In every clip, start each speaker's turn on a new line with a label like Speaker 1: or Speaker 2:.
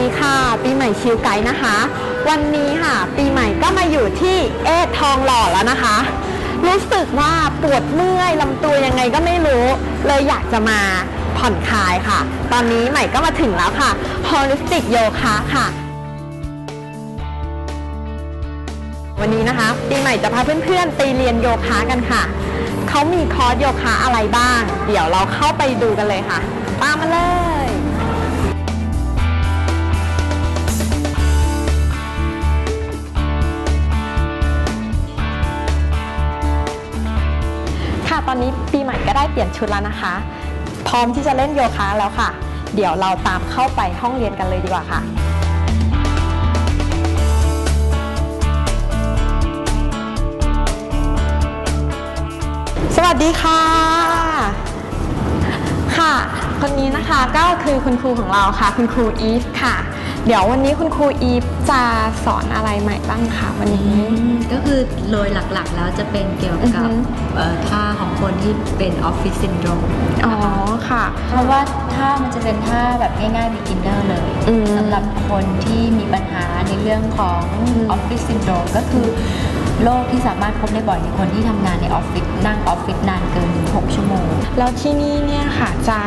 Speaker 1: ดีค่ะ ปีใหม่ชิวไกด์นะคะ วันนี้ค่ะ ปีใหม่ก็มาอยู่ที่เอททองหล่อแล้วนะคะ รู้สึกว่าปวดเมื่อยลำตัวยังไงก็ไม่รู้ เลยอยากจะมาผ่อนคลายค่ะ ตอนนี้ใหม่ก็มาถึงแล้วค่ะ Holistic Yoga ค่ะ วันนี้นะคะ ปีใหม่จะพาเพื่อนๆไปเรียนโยคะกันค่ะ เขามีคอร์สโยคะอะไรบ้าง เดี๋ยวเราเข้าไปดูกันเลยค่ะ ตามมาเลย ตอนนี้ปีใหม่ก็ได้เปลี่ยนชุดแล้วนะคะ พร้อมที่จะเล่นโยคะแล้วค่ะ เดี๋ยวเราตามเข้าไปห้องเรียนกันเลยดีกว่าค่ะสวัสดีค่ะ ค่ะ คนนี้นะคะก็คือคุณครูของเราค่ะ คุณครูอีฟค่ะ เดี๋ยววันนี้คุณครูอีฟจะสอนอะไรใหม่บ้างคะวันนี้
Speaker 2: ก็คือโดยหลักๆแล้วจะเป็นเกี่ยว
Speaker 1: อือ
Speaker 2: กับ
Speaker 1: ฮึ
Speaker 2: เอ่อท่าของคนที่เป็นออฟฟิศซินโดรม
Speaker 1: อ๋อค่ะ
Speaker 2: เพราะว่าท่ามันจะเป็นท่าแบบง่ายๆ beginner เลย
Speaker 1: อืม
Speaker 2: สำหรับคนที่มีปัญหาในเรื่องของ
Speaker 1: อืม
Speaker 2: ออฟฟิศซินโดรมก็คือโรคที่สามารถพบได้บ่อยในคนที่ทำงานในออฟฟิศนั่งออฟฟิศนานเกิน 6 ชั่วโมง
Speaker 1: แล้วที่นี่เนี่ยค่ะจะ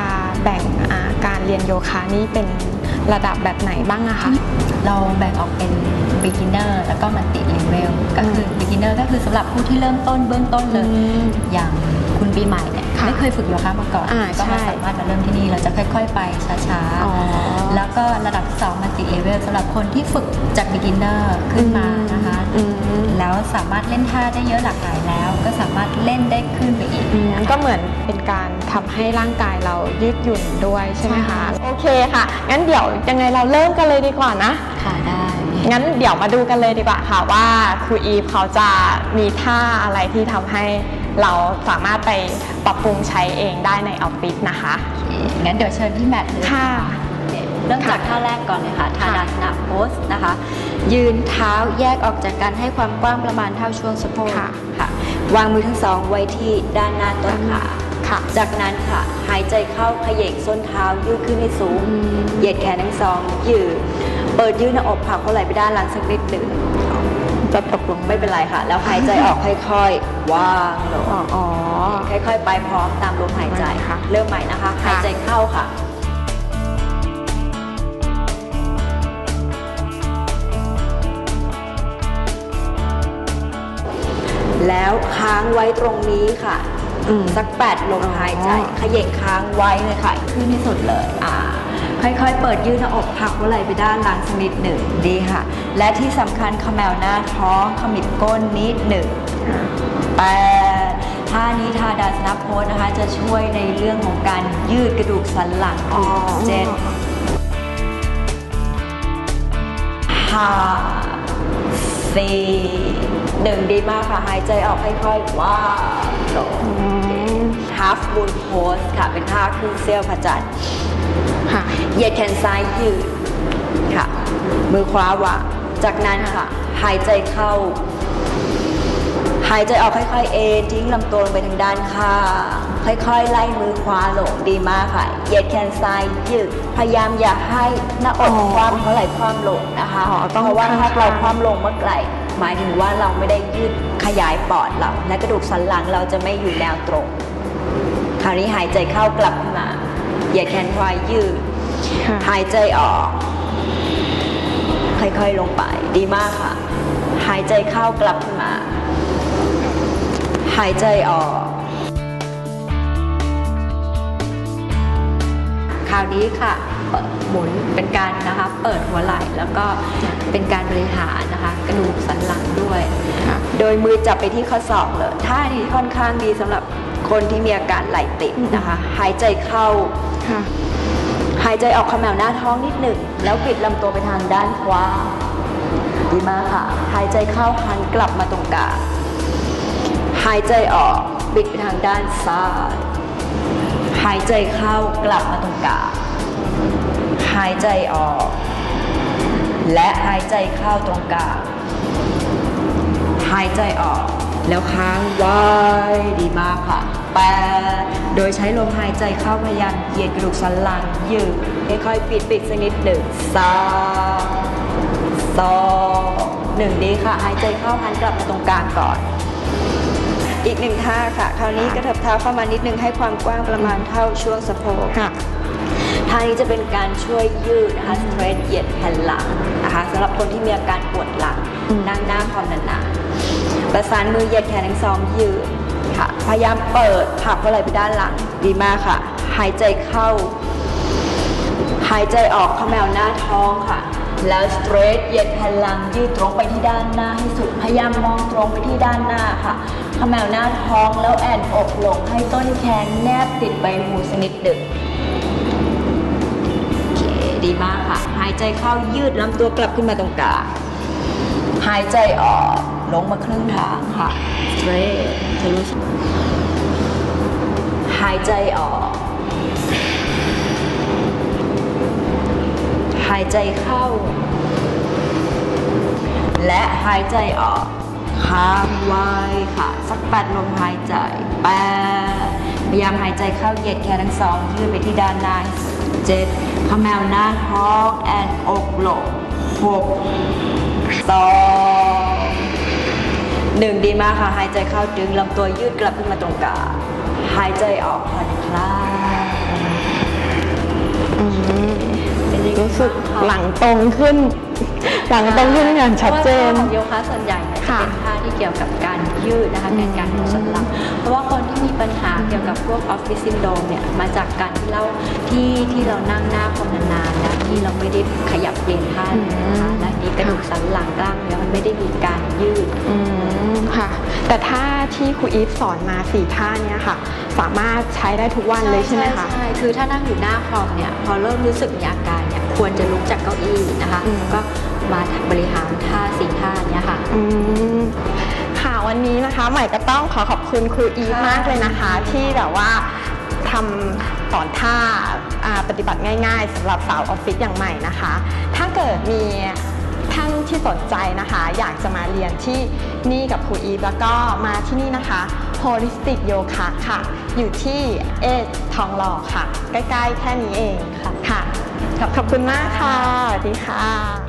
Speaker 1: แบ่งอ่าการเรียนโยคะนี่เป็น ระดับแบบไหนบ้างอะคะ
Speaker 2: เราแบ่งออกเป็น beginner แล้วก็ multi level ก็คือ
Speaker 1: อืม
Speaker 2: beginner ก็คือสำหรับผู้ที่เริ่มต้นเบื้องต้นเลย
Speaker 1: อืม
Speaker 2: อย่างคุณปีใหม่เนี่ย
Speaker 1: ค่ะ
Speaker 2: ไม่เคยฝึกโยคะมาก่อน
Speaker 1: อ่า
Speaker 2: ก็มา
Speaker 1: ใช่
Speaker 2: สามารถมาเริ่มที่นี่เราจะค่อย ๆ ไปช้า
Speaker 1: อ๋อ
Speaker 2: ๆแล้วก็ระดับที่2 multi level สำหรับคนที่ฝึกจาก beginner ขึ้นมานะคะ
Speaker 1: อืม
Speaker 2: แล้วสามารถเล่นท่าได้เยอะหลากหลายแล้ว ก็สามารถเล่นได้ขึ้นไปอีก
Speaker 1: อืมก็เหมือนเป็นการทำให้ร่างกายเรายืดหยุ่นด้วยใช่ไหมคะ
Speaker 2: ใช่
Speaker 1: โอเคค่ะ งั้นเดี๋ยวยังไงเราเริ่มกันเลยดีกว่านะ
Speaker 2: ค่ะได้
Speaker 1: งั้นเดี๋ยวมาดูกันเลยดีกว่าค่ะว่าครูอีฟเขาจะมีท่าอะไรที่ทำให้เราสามารถไปปรับปรุงใช้เองได้ในออฟฟิศนะคะ
Speaker 2: โอเคงั้นเดี๋ยวเชิญที่แมทเลย
Speaker 1: ค่ะ
Speaker 2: โอ เคเริ่มจากท่าแรกก่อนเลยค่ะท่า
Speaker 1: ค่ะ
Speaker 2: ดาสนาโพสนะคะ ยืนเท้าแยกออกจากกันให้ความกว้างประมาณเท่าช่วงสะโพก
Speaker 1: ค่ะ
Speaker 2: ค่ะวางมือทั้งสองไว้ที่ด้านหน้าต้นขา
Speaker 1: ค่ะ
Speaker 2: จากนั้นค่ะหายใจเข้าเขย่งส้นเท้ายืดขึ้นให้สูง
Speaker 1: อืม
Speaker 2: เหยียดแขนทั้งสอง ยืด เปิดยืดหน้าอกผลักเข้าไหล่ไปด้านหลังสักนิดหนึ่ง
Speaker 1: จะตกลง
Speaker 2: ไม่เป็นไรค่ะ แล้วหายใจออกค่อยๆ ว่างลง
Speaker 1: อ๋ออ๋อ
Speaker 2: ค่อยๆ ไปพร้อมตามลมหายใจ
Speaker 1: ค่ะ
Speaker 2: เริ่มใหม่นะคะ หายใจเข้าค่ะ แล้วค้างไว้ตรงนี้ค่ะ
Speaker 1: อืม
Speaker 2: สักแปดลมหายใจ
Speaker 1: อ๋อ
Speaker 2: เขย่งค้างไว้เลยค่ะขึ้นที่สุดเลยอ่าค่อยๆ เปิดยืดหน้าอกผลักหัวไหล่ไปด้านหลังสักนิดหนึ่งดีค่ะ และที่สำคัญเขมวหน้าท้องขมิบก้นนิดหนึ่งแต่ท่านี้ทาดาสนาโพสนะคะ จะช่วยในเรื่องของการยืดกระดูกสันหลัง
Speaker 1: อ๋อ
Speaker 2: เจ็ดห้าสี่ หนึ่งดีมากค่ะหายใจออกค่อยๆว้าวลง half moon pose ค่ะ เป็นท่าขึ้นเซี่ยวพระจันทร์
Speaker 1: ค่ะ
Speaker 2: เหยียดแขนซ้ายยืดค่ะ มือขวาวางจากนั้นค่ะ หายใจเข้า หายใจออกค่อยๆ เอนทิ้งลำตัวลงไปทางด้านข้างค่อยๆ ไล่มือขวาลงดีมากค่ะ เหยียดแขนซ้ายยืด พยายามอย่าให้หน้าอก
Speaker 1: อ๋อ
Speaker 2: คว่ำเท่าไหร่คว่ำลงนะคะ
Speaker 1: อ๋อต้อง
Speaker 2: เพราะว่าถ้า
Speaker 1: ข้างๆ
Speaker 2: เราคว่ำลงเมื่อไหร่ หมายถึงว่าเราไม่ได้ยืดขยายปอดเรา และกระดูกสันหลังเราจะไม่อยู่แนวตรง คราวนี้หายใจเข้ากลับขึ้นมา เหยียดแขนขวายืด
Speaker 1: ค่ะ
Speaker 2: หายใจออก ค่อยๆลงไป ดีมากค่ะ หายใจเข้ากลับขึ้นมา หายใจออก คราวนี้ค่ะเปิด หมุนเป็นการนะคะเปิดหัวไหล่แล้วก็เป็นการบริหารนะคะกระดูกสันหลังด้วย
Speaker 1: ค่ะ
Speaker 2: โดยมือจับไปที่ข้อศอกเลยท่านี้ค่อนข้างดีสำหรับคนที่มีอาการไหล่ติดนะคะ หายใจเข้า
Speaker 1: ค่ะ
Speaker 2: หายใจออกเขมวหน้าท้องนิดหนึ่ง แล้วปิดลำตัวไปทางด้านขวาดีมากค่ะ หายใจเข้าหันกลับมาตรงกลางหายใจออกปิดไปทางด้านซ้ายหายใจเข้ากลับมาตรงกลาง หายใจออก และหายใจเข้าตรงกลางหายใจออก แล้วค้างไว้ดีมากค่ะแปดโดยใช้ลมหายใจเข้าพยายามเหยียดกระดูกสันหลังยืดค่อยๆปิดปิดสักนิดหนึ่งสองสองหนึ่งดีค่ะ หายใจเข้าหันกลับมาตรงกลางก่อนอีกหนึ่งท่าค่ะ คราวนี้กระเถิบเท้าเข้ามานิดนึงให้ความกว้างประมาณเท่าช่วงสะโพก
Speaker 1: ค่ะ
Speaker 2: ท่านี้จะเป็นการช่วยยืดนะคะ straight เหยียดแผ่นหลังนะคะสำหรับคนที่มีอาการปวดหลัง
Speaker 1: อืม
Speaker 2: นั่งหน้าความนานๆประสานมือเหยียดแขนทั้งสองยืดค่ะพยายามเปิดผลักเข้าไหล่ไปด้านหลังดีมากค่ะ หายใจเข้า หายใจออกเขมวหน้าท้องค่ะ แล้ว straight เหยียดแผ่นหลังยืดตรงไปที่ด้านหน้าให้สุดพยายามมองตรงไปที่ด้านหน้าค่ะเขมวหน้าท้องแล้วแอนอกลงให้ต้นแขนแนบติดใบหูสกนิดหนึ่งโอเค ดีมากค่ะ หายใจเข้ายืดลำตัวกลับขึ้นมาตรงกลางหายใจออกลงมาครึ่งทางค่ะ straight ทะลุหายใจออก หายใจเข้า และหายใจออกค้างไว้ค่ะ สักแปดลมหายใจแปดพยายามหายใจเข้าเหยียดแขนทั้งสองยืดไปที่ด้านหน้า เจ็ดขมแมวหน้าท้องแอนอกลงหกสองหนึ่งดีมากค่ะ หายใจเข้าดึงลำตัวยืดกลับขึ้นมาตรงกลางหายใจออกผ่อนคลาย
Speaker 1: อืม
Speaker 2: เป็นยังไง
Speaker 1: รู้สึก
Speaker 2: บ้างคะ
Speaker 1: หลังตรงขึ้น หลังตรงขึ้นอย่างชัดเจน
Speaker 2: พราะว่าท่าของโยคะส่วนใหญ่เนี่ยจะ
Speaker 1: ค่ะ
Speaker 2: เป็นท่าที่เกี่ยวกับการยืดนะคะ
Speaker 1: อืม
Speaker 2: เป็นการกดสันหลังเพราะว่าคนที่มีปัญหาเกี่ยวกับพวกออฟฟิศซินโดรมเนี่ยมาจากการที่เราที่ที่เรานั่งหน้าคนนานๆนะที่เราไม่ได้ขยับเปลี่ยนท่าเลยนะคะและนี่กระดูกสันหลังกล้ามเนื้อมันไม่ได้มีการยืด
Speaker 1: อืมค่ะแต่ท่าที่ครูอีฟสอนมาสี่ท่าเนี้ยค่ะ สามารถใช้ได้ทุกวันเลยใช่ไหมคะ
Speaker 2: ใช่คือถ้านั่งอยู่หน้าคอมเนี่ยพอเริ่มรู้สึกมีอาการเนี่ยควรจะลุกจากเก้าอี้นะคะ
Speaker 1: อืม
Speaker 2: แล้วก็ มาบริหารท่าสี่ท่าเนี้ยค่ะ
Speaker 1: อืมค่ะวันนี้นะคะ ใหม่ก็ต้องขอขอบคุณครูอีฟ
Speaker 2: ค่ะ
Speaker 1: มากเลยนะคะ ที่แบบว่าทำสอนท่าอ่าปฏิบัติง่าย ๆสำหรับสาวออฟฟิศอย่างใหม่นะคะ ถ้าเกิดมีท่านที่สนใจนะคะ อยากจะมาเรียนที่นี่กับครูอีฟแล้วก็มาที่นี่นะคะ Holistic Yoga ค่ะ อยู่ที่เอททองหล่อค่ะ ใกล้ๆแค่นี้เองค่ะค่ะขอบขอบคุณมากค่ะสวัสดีค่ะ